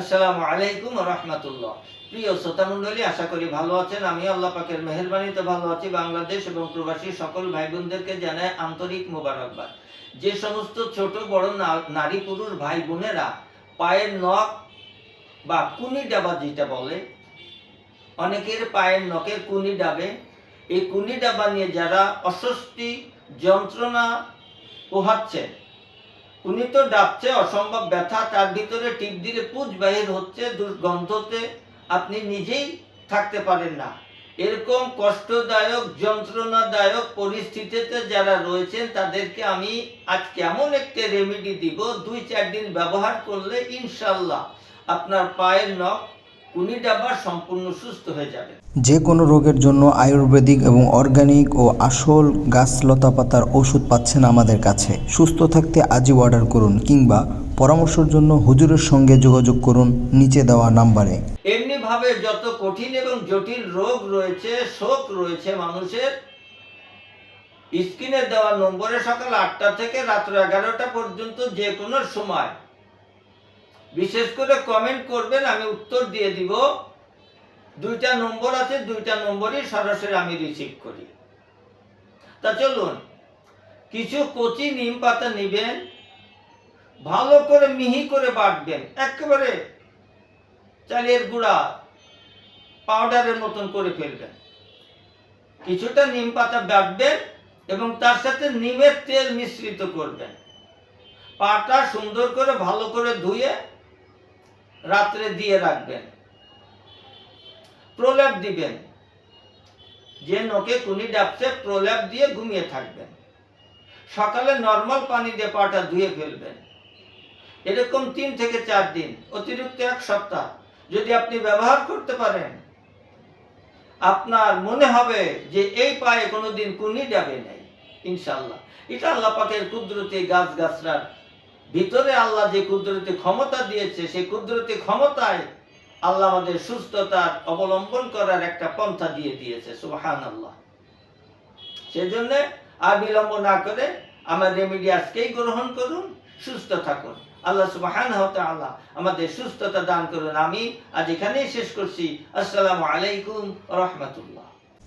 আসসালামু আলাইকুম রহমতুল্লাহ। প্রিয় শ্রোতা মণ্ডলী, আশা করি ভালো আছেন। আমি আল্লাহ পাকের মেহরবানিতে ভালো আছি। বাংলাদেশ এবং প্রবাসী সকল ভাই বোনদেরকে জানাই আন্তরিক মোবারকবাদ। যে সমস্ত ছোট, বড় নারী, পুরুষ ভাই বোনেরা পায়ের নখ বা কুনি ডাবা যেটা বলে, অনেকের পায়ের নখের কুনি ডাবে। এই কুনি ডাবা নিয়ে যারা অস্বস্তি, যন্ত্রণা পোহাচ্ছে উনি তো ডাকছে, অসম্ভব ব্যথা, তার ভিতরে টিপ দিলে পুজ বাহির হচ্ছে, দুর্গন্ধতে আপনি নিজেই থাকতে পারেন না। এরকম কষ্টদায়ক, যন্ত্রণাদায়ক পরিস্থিতিতে যারা রয়েছেন, তাদেরকে আমি আজ কেমন একটি রেমেডি দিব? দুই চার দিন ব্যবহার করলে ইনশাল্লাহ আপনার পায়ের নখ কুনি ডাবা সম্পূর্ণ সুস্থ হয়ে যাবে যে কোনো রোগের জন্য আয়ুর্বেদিক এবং অর্গানিক ও আসল গাছ লতাপাতার ওষুধ পাচ্ছেন আমাদের কাছে। সুস্থ থাকতে আজই অর্ডার করুন কিংবা পরামর্শের জন্য হুজুরের সঙ্গে যোগাযোগ করুন নিচে দেওয়া নাম্বারে। এমনি ভাবে যত কঠিন এবং জটিল রোগ রয়েছে শোক রয়েছে মানুষের স্ক্রিনে দেওয়া নম্বরে সকাল আটটা থেকে রাত্র এগারোটা পর্যন্ত যে কোনো সময় বিশেষ করে কমেন্ট করবেন, আমি উত্তর দিয়ে দিব। দুইটা নম্বর আছে, দুইটা নম্বরই সরাসরি আমি রিসিভ করি। তা চলুন, কিছু কচি নিম পাতা নিবেন, ভালো করে মিহি করে বাটবেন, একেবারে চালের গুঁড়া পাউডারের মতন করে ফেলবেন। কিছুটা নিম পাতা বাটবেন এবং তার সাথে নিমের তেল মিশ্রিত করবেন। পাটা সুন্দর করে ভালো করে ধুয়ে রাত্রে দিয়ে রাখবেন। প্রলেপ দিবেন। যে নখে কুনি ডাবছে, প্রলেপ দিয়ে ঘুমিয়ে থাকবেন। সকালে নর্মাল পানি দিয়ে পাটা ধুয়ে ফেলবেন। এরকম তিন থেকে চার দিন, অতিরিক্ত এক সপ্তাহ, যদি আপনি ব্যবহার করতে পারেন। আপনার মনে হবে যে এই পায়ে কোনোদিন কুনি যাবে নাই ইনশাল্লাহ এটা আল্লাহ পাকের কুদরতি গাছ গাছরার ভিতরে আল্লাহ যে কুদরতি ক্ষমতা দিয়েছে, সেই কুদরতি ক্ষমতায় আল্লাহ আমাদের সুস্থতার অবলম্বন করার একটা পন্থা দিয়ে দিয়েছে সুবাহান আল্লাহ সেজন্য আর বিলম্ব না করে আমার রেমেডি আজকেই গ্রহণ করুন, সুস্থ থাকুন। আল্লাহ সুবাহান আল্লাহ আমাদের সুস্থতা দান করুন আমি আজ এখানেই শেষ করছি। আসসালামু আলাইকুম রহমতুল্লাহ।